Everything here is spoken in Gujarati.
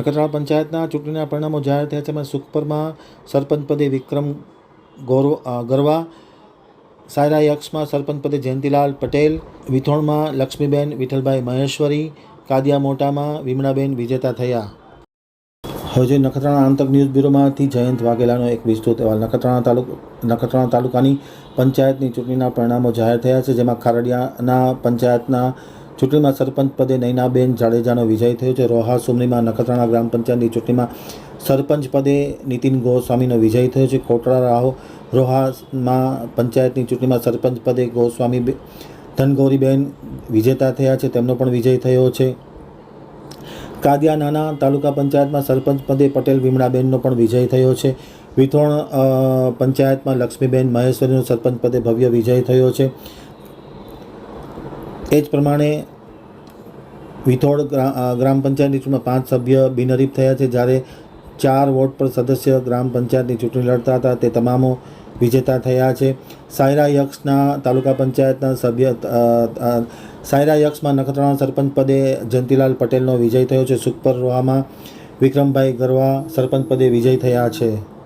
નખત્રાણા પંચાયતના ચૂંટણીના પરિણામો જાહેર થયા છે. એમાં સુખપરમાં સરપંચ પદે વિક્રમ ગૌરવ ગરવા સાયરા યક્ષમાં સરપંચ પદે જયંતિલાલ પટેલ, વિથોણમાં લક્ષ્મીબેન, વિઠ્ઠલભાઈ મહેશ્વરી કાદિયા મોટામાં વિમળાબેન વિજેતા થયા. હવે જે નખત્રાણા આંતક ન્યૂઝ બ્યુરોમાંથી જયંત વાઘેલાનો એક વિસ્તૃત અહેવાલ. નખત્રાણા તાલુક, નખત્રાણા તાલુકાની પંચાયતની ચૂંટણીના પરિણામો જાહેર થયા છે, જેમાં ખારડિયાના પંચાયતના ચૂંટણીમાં સરપંચ પદે નૈનાબેન જાડેજાનો વિજય થયો છે. રોહા સુમનીમાં નખત્રાણા ગ્રામ પંચાયતની ચૂંટણીમાં સરપંચ પદે નીતિન ગોસ્વામીનો વિજય થયો છે. કોટડા રાહો રોહામાં પંચાયતની ચૂંટણીમાં સરપંચ પદે ગોસ્વામી ધનગૌરીબેન વિજેતા થયા છે. તેમનો પણ વિજય થયો છે. કાદિયા નાના તાલુકા પંચાયતમાં સરપંચ પદે પટેલ વિમળાબેનનો પણ વિજય થયો છે. વિથોણ પંચાયતમાં લક્ષ્મીબેન મહેશ્વરીનો સરપંચ પદે ભવ્ય વિજય થયો છે. એ જ પ્રમાણે વિથોડ ગ્રામ પંચાયતની ચૂંટણીમાં પાંચ સભ્ય બિનહરીફ થયા છે. જ્યારે ચાર વોર્ડ પર સદસ્ય ગ્રામ પંચાયતની ચૂંટણી લડતા હતા, તે તમામો વિજેતા થયા છે. સાયરા યક્ષના તાલુકા પંચાયતના સભ્ય સાયરા યક્ષમાં નખત્રાણા સરપંચ પદે જયંતિલાલ પટેલનો વિજય થયો છે. સુખપર રોહામાં વિક્રમભાઈ ગરવા સરપંચ પદે વિજય થયા છે.